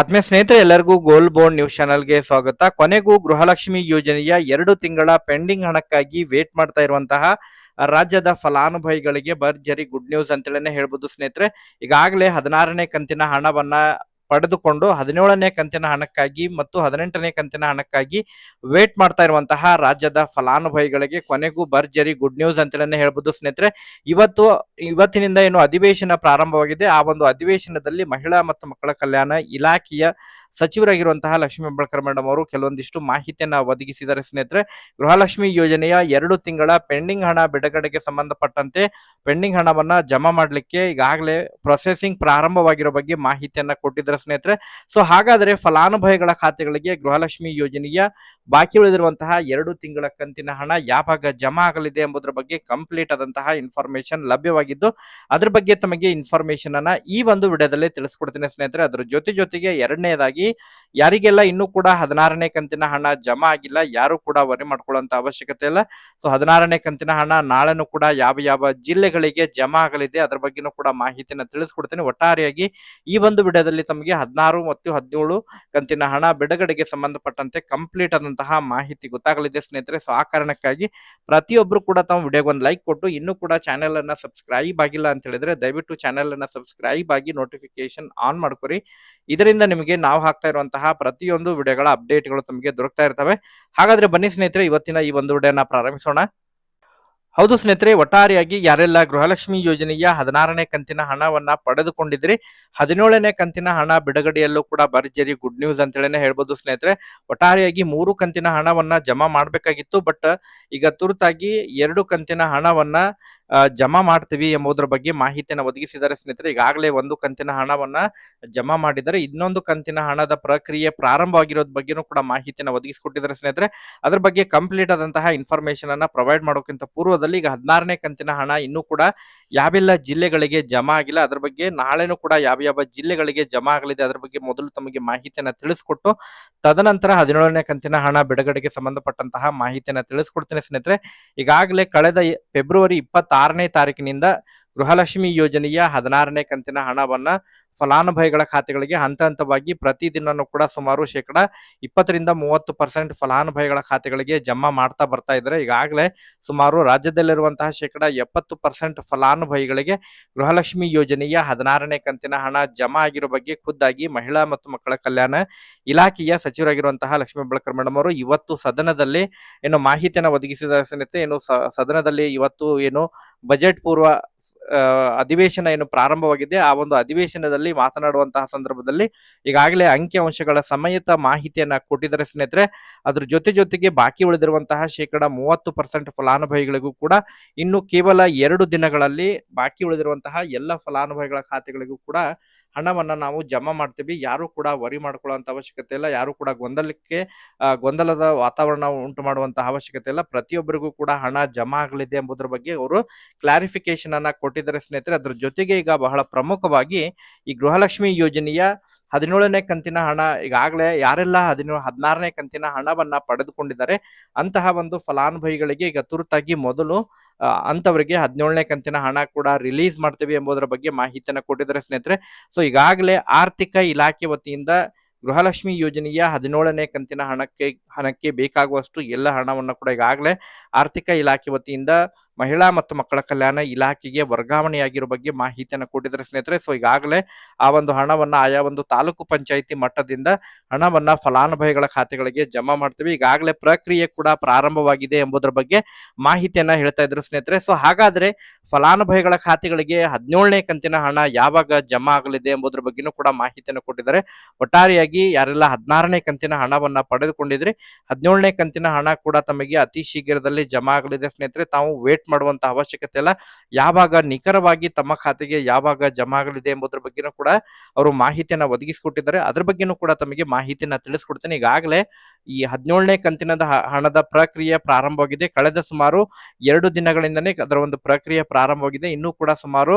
ಆತ್ಮೀಯ ಸ್ನೇಹಿತರೆ, ಎಲ್ಲರಿಗೂ ಗೋಲ್ಡ್ ಬೋರ್ಡ್ ನ್ಯೂಸ್ ಚಾನಲ್ಗೆ ಸ್ವಾಗತ. ಕೊನೆಗೂ ಗೃಹಲಕ್ಷ್ಮಿ ಯೋಜನೆಯ ಎರಡು ತಿಂಗಳ ಪೆಂಡಿಂಗ್ ಹಣಕ್ಕಾಗಿ ವೇಟ್ ಮಾಡ್ತಾ ಇರುವಂತಹ ರಾಜ್ಯದ ಫಲಾನುಭವಿಗಳಿಗೆ ಭರ್ಜರಿ ಗುಡ್ ನ್ಯೂಸ್ ಅಂತೇಳಿ ಹೇಳ್ಬೋದು ಸ್ನೇಹಿತರೆ. ಈಗಾಗಲೇ ಹದಿನಾರನೇ ಕಂತಿನ ಹಣವನ್ನ ಪಡೆದುಕೊಂಡು ಹದಿನೇಳನೇ ಕಂತಿನ ಹಣಕ್ಕಾಗಿ ಮತ್ತು ಹದಿನೆಂಟನೇ ಕಂತಿನ ಹಣಕ್ಕಾಗಿ ವೇಟ್ ಮಾಡ್ತಾ ಇರುವಂತಹ ರಾಜ್ಯದ ಫಲಾನುಭವಿಗಳಿಗೆ ಕೊನೆಗೂ ಭರ್ಜರಿ ಗುಡ್ ನ್ಯೂಸ್ ಅಂತೇಳಿ ಹೇಳ್ಬೋದು ಸ್ನೇಹಿತರೆ. ಇವತ್ತು, ಇವತ್ತಿನಿಂದ ಏನು ಅಧಿವೇಶನ ಪ್ರಾರಂಭವಾಗಿದೆ. ಆ ಒಂದು ಅಧಿವೇಶನದಲ್ಲಿ ಮಹಿಳಾ ಮತ್ತು ಮಕ್ಕಳ ಕಲ್ಯಾಣ ಇಲಾಖೆಯ ಸಚಿವರಾಗಿರುವಂತಹ ಲಕ್ಷ್ಮೀ ಹೆಬ್ಬಾಳ್ಕರ್ ಮೇಡಮ್ ಅವರು ಕೆಲವೊಂದಿಷ್ಟು ಮಾಹಿತಿಯನ್ನ ಒದಗಿಸಿದ್ದಾರೆ ಸ್ನೇಹಿತರೆ. ಗೃಹಲಕ್ಷ್ಮಿ ಯೋಜನೆಯ ಎರಡು ತಿಂಗಳ ಪೆಂಡಿಂಗ್ ಹಣ ಬಿಡುಗಡೆಗೆ ಸಂಬಂಧಪಟ್ಟಂತೆ ಪೆಂಡಿಂಗ್ ಹಣವನ್ನ ಜಮಾ ಮಾಡಲಿಕ್ಕೆ ಈಗಾಗಲೇ ಪ್ರೊಸೆಸಿಂಗ್ ಪ್ರಾರಂಭವಾಗಿರೋ ಬಗ್ಗೆ ಮಾಹಿತಿಯನ್ನ ಕೊಟ್ಟಿದ್ದಾರೆ ಸ್ನೇಹಿತರೆ. ಸೊ ಹಾಗಾದ್ರೆ ಫಲಾನುಭವಿಗಳ ಖಾತೆಗಳಿಗೆ ಗೃಹಲಕ್ಷ್ಮಿ ಯೋಜನೆಯ ಬಾಕಿ ಉಳಿದಿರುವಂತಹ ಎರಡು ತಿಂಗಳ ಕಂತಿನ ಹಣ ಯಾವಾಗ ಜಮಾ ಆಗಲಿದೆ ಎಂಬುದರ ಬಗ್ಗೆ ಕಂಪ್ಲೀಟ್ ಆದಂತಹ ಇನ್ಫಾರ್ಮೇಶನ್ ಲಭ್ಯವಾಗಿದ್ದು, ಅದ್ರ ಬಗ್ಗೆ ತಮಗೆ ಇನ್ಫಾರ್ಮೇಶನ್ ಅನ್ನ ಈ ಒಂದು ವಿಡಿಯೋದಲ್ಲಿ ತಿಳಿಸ್ಕೊಡ್ತೀನಿ ಸ್ನೇಹಿತರೆ. ಅದ್ರ ಜೊತೆ ಜೊತೆಗೆ ಎರಡನೇದಾಗಿ, ಯಾರಿಗೆಲ್ಲ ಇನ್ನೂ ಕೂಡ ಹದಿನಾರನೇ ಕಂತಿನ ಹಣ ಜಮಾ ಆಗಿಲ್ಲ, ಯಾರು ಕೂಡ ವರಿ ಮಾಡ್ಕೊಳ್ಳುವಂತ ಅವಶ್ಯಕತೆ ಇಲ್ಲ. ಸೊ ಹದಿನಾರನೇ ಕಂತಿನ ಹಣ ನಾಳೆನೂ ಕೂಡ ಯಾವ ಯಾವ ಜಿಲ್ಲೆಗಳಿಗೆ ಜಮಾ ಆಗಲಿದೆ ಅದ್ರ ಬಗ್ಗೆನೂ ಕೂಡ ಮಾಹಿತಿನ ತಿಳಿಸ್ಕೊಡ್ತೀನಿ. ಒಟ್ಟಾರೆಯಾಗಿ ಈ ಒಂದು ವಿಡಿಯೋದಲ್ಲಿ ತಮಗೆ ಹದಿನಾರು ಮತ್ತು ಹದಿನೇಳು ಕಂತಿನ ಹಣ ಬಿಡುಗಡೆಗೆ ಸಂಬಂಧಪಟ್ಟಂತೆ ಕಂಪ್ಲೀಟ್ ಆದಂತಹ ಮಾಹಿತಿ ಗೊತ್ತಾಗಲಿದೆ ಸ್ನೇಹಿತರೆ. ಸೊ ಆ ಕಾರಣಕ್ಕಾಗಿ ಪ್ರತಿಯೊಬ್ಬರು ಕೂಡ ತಮ್ಮ ವಿಡಿಯೋಗೆ ಒಂದು ಲೈಕ್ ಕೊಟ್ಟು, ಇನ್ನೂ ಕೂಡ ಚಾನೆಲ್ ಅನ್ನ ಸಬ್ಸ್ಕ್ರೈಬ್ ಆಗಿಲ್ಲ ಅಂತ ಹೇಳಿದ್ರೆ ದಯವಿಟ್ಟು ಚಾನೆಲ್ ಅನ್ನ ಸಬ್ಸ್ಕ್ರೈಬ್ ಆಗಿ ನೋಟಿಫಿಕೇಶನ್ ಆನ್ ಮಾಡ್ಕೊರಿ. ಇದರಿಂದ ನಿಮಗೆ ನಾವು ಹಾಕ್ತಾ ಇರುವಂತಹ ಪ್ರತಿಯೊಂದು ವಿಡಿಯೋಗಳ ಅಪ್ಡೇಟ್ಗಳು ತಮಗೆ ದೊರಕ್ತಾ ಇರ್ತವೆ. ಹಾಗಾದ್ರೆ ಬನ್ನಿ ಸ್ನೇಹಿತರೆ, ಇವತ್ತಿನ ಈ ಒಂದು ವಿಡಿಯೋನ ಪ್ರಾರಂಭಿಸೋಣ. ಹೌದು ಸ್ನೇಹಿತರೆ, ಒಟ್ಟಾರೆಯಾಗಿ ಯಾರೆಲ್ಲ ಗೃಹಲಕ್ಷ್ಮಿ ಯೋಜನೆಯ ಹದಿನಾರನೇ ಕಂತಿನ ಹಣವನ್ನ ಪಡೆದುಕೊಂಡಿದ್ರಿ ಹದಿನೇಳನೇ ಕಂತಿನ ಹಣ ಬಿಡುಗಡೆಯಲ್ಲೂ ಕೂಡ ಭರ್ಜರಿ ಗುಡ್ ನ್ಯೂಸ್ ಅಂತೇಳಿ ಹೇಳ್ಬೋದು ಸ್ನೇಹಿತರೆ. ಒಟ್ಟಾರೆಯಾಗಿ ಮೂರು ಕಂತಿನ ಹಣವನ್ನ ಜಮಾ ಮಾಡಬೇಕಾಗಿತ್ತು, ಬಟ್ ಈಗ ತುರ್ತಾಗಿ ಎರಡು ಕಂತಿನ ಹಣವನ್ನ ಜಮಾ ಮಾಡ್ತೀವಿ ಎಂಬುದರ ಬಗ್ಗೆ ಮಾಹಿತಿಯನ್ನು ಒದಗಿಸಿದ್ದಾರೆ ಸ್ನೇಹಿತರೆ. ಈಗಾಗಲೇ ಒಂದು ಕಂತಿನ ಹಣವನ್ನ ಜಮಾ ಮಾಡಿದ್ದಾರೆ. ಇನ್ನೊಂದು ಕಂತಿನ ಹಣದ ಪ್ರಕ್ರಿಯೆ ಪ್ರಾರಂಭವಾಗಿರೋದ್ ಬಗ್ಗೆನೂ ಕೂಡ ಮಾಹಿತಿಯನ್ನು ಒದಗಿಸಿಕೊಟ್ಟಿದ್ದಾರೆ ಸ್ನೇಹಿತರೆ. ಅದ್ರ ಬಗ್ಗೆ ಕಂಪ್ಲೀಟ್ ಆದಂತಹ ಇನ್ಫಾರ್ಮೇಶನ್ ಅನ್ನ ಪ್ರೊವೈಡ್ ಮಾಡೋಕ್ಕಿಂತ ಪೂರ್ವದಲ್ಲಿ ಈಗ ಹದಿನಾರನೇ ಕಂತಿನ ಹಣ ಇನ್ನೂ ಕೂಡ ಯಾವೆಲ್ಲ ಜಿಲ್ಲೆಗಳಿಗೆ ಜಮಾ ಆಗಿಲ್ಲ, ಅದ್ರ ಬಗ್ಗೆ ನಾಳೆನೂ ಕೂಡ ಯಾವ ಯಾವ ಜಿಲ್ಲೆಗಳಿಗೆ ಜಮಾ ಆಗಲಿದೆ, ಅದ್ರ ಬಗ್ಗೆ ಮೊದಲು ತಮಗೆ ಮಾಹಿತಿಯನ್ನ ತಿಳಿಸ್ಕೊಟ್ಟು ತದನಂತರ ಹದಿನೇಳನೇ ಕಂತಿನ ಹಣ ಬಿಡುಗಡೆಗೆ ಸಂಬಂಧಪಟ್ಟಂತಹ ಮಾಹಿತಿಯನ್ನ ತಿಳಿಸ್ಕೊಡ್ತೇನೆ ಸ್ನೇಹಿತರೆ. ಈಗಾಗಲೇ ಕಳೆದ ಫೆಬ್ರವರಿ ಫೆಬ್ರವರಿ ಇಪ್ಪತ್ತಾರನೇ ತಾರೀಕಿನಿಂದ ಗೃಹಲಕ್ಷ್ಮಿ ಯೋಜನೆಯ ಹದಿನಾರನೇ ಕಂತಿನ ಹಣವನ್ನ ಫಲಾನುಭವಿಗಳ ಖಾತೆಗಳಿಗೆ ಹಂತ ಹಂತವಾಗಿ ಪ್ರತಿದಿನನೂ ಕೂಡ ಸುಮಾರು ಶೇಕಡ ಇಪ್ಪತ್ತರಿಂದ ಮೂವತ್ತು ಪರ್ಸೆಂಟ್ ಫಲಾನುಭವಿಗಳ ಖಾತೆಗಳಿಗೆ ಜಮಾ ಮಾಡ್ತಾ ಬರ್ತಾ ಇದ್ದಾರೆ. ಈಗಾಗಲೇ ಸುಮಾರು ರಾಜ್ಯದಲ್ಲಿರುವಂತಹ ಶೇಕಡ ಎಪ್ಪತ್ತು ಪರ್ಸೆಂಟ್ ಫಲಾನುಭವಿಗಳಿಗೆ ಗೃಹಲಕ್ಷ್ಮಿ ಯೋಜನೆಯ ಹದಿನಾರನೇ ಕಂತಿನ ಹಣ ಜಮಾ ಆಗಿರೋ ಬಗ್ಗೆ ಖುದ್ದಾಗಿ ಮಹಿಳಾ ಮತ್ತು ಮಕ್ಕಳ ಕಲ್ಯಾಣ ಇಲಾಖೆಯ ಸಚಿವರಾಗಿರುವಂತಹ ಲಕ್ಷ್ಮೀ ಬಳಕರ್ ಮೇಡಮ್ ಅವರು ಇವತ್ತು ಸದನದಲ್ಲಿ ಏನು ಮಾಹಿತಿಯನ್ನು ಒದಗಿಸಿದ ಸ್ನೇಹಿತರೆ ಏನು ಸದನದಲ್ಲಿ ಇವತ್ತು ಏನು ಬಜೆಟ್ ಪೂರ್ವ ಅಧಿವೇಶನ ಏನು ಪ್ರಾರಂಭವಾಗಿದೆ. ಆ ಒಂದು ಅಧಿವೇಶನದಲ್ಲಿ ಮಾತನಾಡುವಂತಹ ಸಂದರ್ಭದಲ್ಲಿ ಈಗಾಗಲೇ ಅಂಕಿಅಂಶಗಳ ಸಮೇತ ಮಾಹಿತಿಯನ್ನ ಕೊಟ್ಟಿದ್ದಾರೆ ಸ್ನೇಹಿತರೆ. ಅದ್ರ ಜೊತೆ ಜೊತೆಗೆ ಬಾಕಿ ಉಳಿದಿರುವಂತಹ ಶೇಕಡ ಮೂವತ್ತು ಪರ್ಸೆಂಟ್ ಫಲಾನುಭವಿಗಳಿಗೂ ಕೂಡ ಇನ್ನು ಕೇವಲ ಎರಡು ದಿನಗಳಲ್ಲಿ ಬಾಕಿ ಉಳಿದಿರುವಂತಹ ಎಲ್ಲ ಫಲಾನುಭವಿಗಳ ಖಾತೆಗಳಿಗೂ ಕೂಡ ಹಣವನ್ನ ನಾವು ಜಮಾ ಮಾಡ್ತೀವಿ, ಯಾರು ಕೂಡ ವರಿ ಮಾಡ್ಕೊಳ್ಳುವಂತ ಅವಶ್ಯಕತೆ ಇಲ್ಲ, ಯಾರು ಕೂಡ ಗೊಂದಲಕ್ಕೆ ಗೊಂದಲದ ವಾತಾವರಣ ಉಂಟು ಮಾಡುವಂತಹ ಅವಶ್ಯಕತೆ ಇಲ್ಲ. ಪ್ರತಿಯೊಬ್ಬರಿಗೂ ಕೂಡ ಹಣ ಜಮಾ ಆಗಲಿದೆ ಎಂಬುದರ ಬಗ್ಗೆ ಅವರು ಕ್ಲಾರಿಫಿಕೇಶನ್ ಅನ್ನ ಕೊಟ್ಟಿದ್ದಾರೆ ಸ್ನೇಹಿತರೆ. ಅದ್ರ ಜೊತೆಗೆ ಈಗ ಬಹಳ ಪ್ರಮುಖವಾಗಿ ಈ ಗೃಹಲಕ್ಷ್ಮಿ ಯೋಜನೆಯ ಹದಿನೇಳನೇ ಕಂತಿನ ಹಣ ಈಗಾಗಲೇ ಯಾರೆಲ್ಲ ಹದಿನೇಳು ಹದಿನಾರನೇ ಕಂತಿನ ಹಣವನ್ನ ಪಡೆದುಕೊಂಡಿದ್ದಾರೆ, ಅಂತಹ ಒಂದು ಫಲಾನುಭವಿಗಳಿಗೆ ಈಗ ತುರ್ತಾಗಿ ಮೊದಲು ಅಂತವರಿಗೆ ಹದಿನೇಳನೇ ಕಂತಿನ ಹಣ ಕೂಡ ರಿಲೀಸ್ ಮಾಡ್ತೀವಿ ಎಂಬುದರ ಬಗ್ಗೆ ಮಾಹಿತಿಯನ್ನು ಕೊಟ್ಟಿದ್ದಾರೆ ಸ್ನೇಹಿತರೆ. ಸೊ, ಈಗಾಗಲೇ ಆರ್ಥಿಕ ಇಲಾಖೆ ವತಿಯಿಂದ ಗೃಹಲಕ್ಷ್ಮಿ ಯೋಜನೆಯ ಹದಿನೇಳನೇ ಕಂತಿನ ಹಣಕ್ಕೆ ಹಣಕ್ಕೆ ಬೇಕಾಗುವಷ್ಟು ಎಲ್ಲ ಹಣವನ್ನು ಕೂಡ ಈಗಾಗಲೇ ಆರ್ಥಿಕ ಇಲಾಖೆ ವತಿಯಿಂದ ಮಹಿಳಾ ಮತ್ತು ಮಕ್ಕಳ ಕಲ್ಯಾಣ ಇಲಾಖೆಗೆ ವರ್ಗಾವಣೆಯಾಗಿರೋ ಬಗ್ಗೆ ಮಾಹಿತಿಯನ್ನು ಕೊಟ್ಟಿದ್ದಾರೆ ಸ್ನೇಹಿತರೆ. ಸೊ ಈಗಾಗಲೇ ಆ ಒಂದು ಹಣವನ್ನು ಆಯಾ ಒಂದು ತಾಲೂಕು ಪಂಚಾಯಿತಿ ಮಟ್ಟದಿಂದ ಹಣವನ್ನು ಫಲಾನುಭವಿಗಳ ಖಾತೆಗಳಿಗೆ ಜಮಾ ಮಾಡ್ತೀವಿ. ಈಗಾಗಲೇ ಪ್ರಕ್ರಿಯೆ ಕೂಡ ಪ್ರಾರಂಭವಾಗಿದೆ ಎಂಬುದರ ಬಗ್ಗೆ ಮಾಹಿತಿಯನ್ನು ಹೇಳ್ತಾ ಇದ್ರು ಸ್ನೇಹಿತರೆ. ಸೊ ಹಾಗಾದ್ರೆ ಫಲಾನುಭವಿಗಳ ಖಾತೆಗಳಿಗೆ ಹದಿನೇಳನೇ ಕಂತಿನ ಹಣ ಯಾವಾಗ ಜಮಾ ಆಗಲಿದೆ ಎಂಬುದರ ಬಗ್ಗೆನೂ ಕೂಡ ಮಾಹಿತಿಯನ್ನು ಕೊಟ್ಟಿದ್ದಾರೆ. ಒಟ್ಟಾರೆಯಾಗಿ ಯಾರೆಲ್ಲ ಹದಿನಾರನೇ ಕಂತಿನ ಹಣವನ್ನ ಪಡೆದುಕೊಂಡಿದ್ರೆ, ಹದಿನೇಳನೇ ಕಂತಿನ ಹಣ ಕೂಡ ತಮಗೆ ಅತಿ ಶೀಘ್ರದಲ್ಲಿ ಜಮಾ ಆಗಲಿದೆ ಸ್ನೇಹಿತರೆ. ತಾವು ವೇಟ್ ಮಾಡುವಂತ ಅವಶ್ಯಕತೆ ಇಲ್ಲ. ಯಾವಾಗ ನಿಖರವಾಗಿ ತಮ್ಮ ಖಾತೆಗೆ ಯಾವಾಗ ಜಮಾ ಆಗಲಿದೆ ಎಂಬುದರ ಬಗ್ಗೆನೂ ಕೂಡ ಅವರು ಮಾಹಿತಿಯನ್ನ ಒದಗಿಸಿಕೊಟ್ಟಿದ್ದಾರೆ. ಅದ್ರ ಬಗ್ಗೆನೂ ಕೂಡ ತಮಗೆ ಮಾಹಿತಿಯನ್ನ ತಿಳಿಸ್ಕೊಡ್ತೇನೆ. ಈಗಾಗಲೇ ಈ ಹದಿನೇಳನೇ ಕಂತಿನದ ಹಣದ ಪ್ರಕ್ರಿಯೆ ಪ್ರಾರಂಭವಾಗಿದೆ. ಕಳೆದ ಸುಮಾರು ಎರಡು ದಿನಗಳಿಂದನೇ ಅದರ ಒಂದು ಪ್ರಕ್ರಿಯೆ ಪ್ರಾರಂಭವಾಗಿದೆ. ಇನ್ನೂ ಕೂಡ ಸುಮಾರು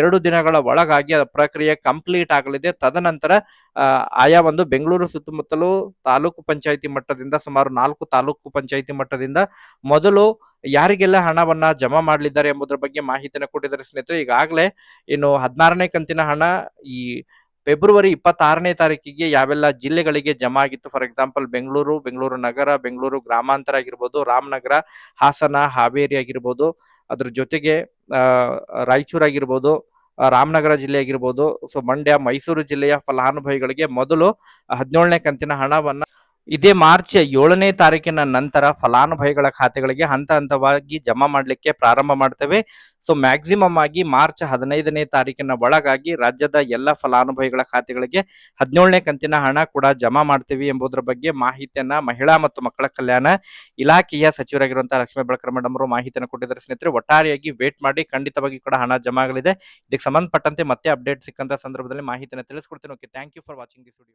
ಎರಡು ದಿನಗಳ ಒಳಗಾಗಿ ಆ ಪ್ರಕ್ರಿಯೆ ಕಂಪ್ಲೀಟ್ ಆಗಲಿದೆ. ತದನಂತರ ಆಯಾ ಒಂದು ಬೆಂಗಳೂರು ಸುತ್ತಮುತ್ತಲು ತಾಲೂಕು ಪಂಚಾಯಿತಿ ಮಟ್ಟದಿಂದ ಸುಮಾರು ನಾಲ್ಕು ತಾಲೂಕು ಪಂಚಾಯಿತಿ ಮಟ್ಟದಿಂದ ಮೊದಲು ಯಾರಿಗೆಲ್ಲ ಹಣವನ್ನ ಜಮಾ ಮಾಡಲಿದ್ದಾರೆ ಎಂಬುದರ ಬಗ್ಗೆ ಮಾಹಿತಿಯನ್ನು ಕೊಟ್ಟಿದ್ದಾರೆ ಸ್ನೇಹಿತರೆ. ಈಗಾಗಲೇ ಇನ್ನು ಹದಿನಾರನೇ ಕಂತಿನ ಹಣ ಈ ಫೆಬ್ರವರಿ ಇಪ್ಪತ್ತಾರನೇ ತಾರೀಕಿಗೆ ಯಾವೆಲ್ಲ ಜಿಲ್ಲೆಗಳಿಗೆ ಜಮಾ ಆಗಿತ್ತು. ಫಾರ್ ಎಕ್ಸಾಂಪಲ್ ಬೆಂಗಳೂರು ಬೆಂಗಳೂರು ನಗರ, ಬೆಂಗಳೂರು ಗ್ರಾಮಾಂತರ ಆಗಿರ್ಬೋದು, ರಾಮನಗರ, ಹಾಸನ, ಹಾವೇರಿ ಆಗಿರ್ಬೋದು, ಅದ್ರ ಜೊತೆಗೆ ರಾಯಚೂರು ಆಗಿರ್ಬೋದು ರಾಮನಗರ ಜಿಲ್ಲೆ ಆಗಿರ್ಬೋದು. ಸೊ, ಮಂಡ್ಯ, ಮೈಸೂರು ಜಿಲ್ಲೆಯ ಫಲಾನುಭವಿಗಳಿಗೆ ಮೊದಲು ಹದಿನೇಳನೇ ಕಂತಿನ ಹಣವನ್ನ ಇದೇ ಮಾರ್ಚ್ ಏಳನೇ ತಾರೀಕಿನ ನಂತರ ಫಲಾನುಭವಿಗಳ ಖಾತೆಗಳಿಗೆ ಹಂತ ಹಂತವಾಗಿ ಜಮಾ ಮಾಡಲಿಕ್ಕೆ ಪ್ರಾರಂಭ ಮಾಡ್ತೇವೆ. ಸೊ ಮ್ಯಾಕ್ಸಿಮಮ್ ಆಗಿ ಮಾರ್ಚ್ ಹದಿನೈದನೇ ತಾರೀಕಿನ ಒಳಗಾಗಿ ರಾಜ್ಯದ ಎಲ್ಲ ಫಲಾನುಭವಿಗಳ ಖಾತೆಗಳಿಗೆ ಹದಿನೇಳನೇ ಕಂತಿನ ಹಣ ಕೂಡ ಜಮಾ ಮಾಡ್ತೀವಿ ಎಂಬುದರ ಬಗ್ಗೆ ಮಾಹಿತಿಯನ್ನ ಮಹಿಳಾ ಮತ್ತು ಮಕ್ಕಳ ಕಲ್ಯಾಣ ಇಲಾಖೆಯ ಸಚಿವರಾಗಿರುವಂತಹ ಲಕ್ಷ್ಮೀ ಬೆಳಕರ ಮೇಡಮ್ ಅವರು ಮಾಹಿತಿಯನ್ನು ಕೊಟ್ಟಿದ್ದಾರೆ. ಸ್ನೇಹಿತರೆ, ಒಟ್ಟಾರೆಯಾಗಿ ವೇಟ್ ಮಾಡಿ ಖಂಡಿತವಾಗಿ ಕೂಡ ಹಣ ಜಮಾ ಆಗಲಿದೆ. ಇದಕ್ಕೆ ಸಂಬಂಧಪಟ್ಟಂತೆ ಮತ್ತೆ ಅಪ್ಡೇಟ್ ಸಿಕ್ಕಂತ ಸಂದರ್ಭದಲ್ಲಿ ಮಾಹಿತಿಯನ್ನು ತಿಳಿಸ್ಕೊಡ್ತೀನಿ. Okay thank you for watching this video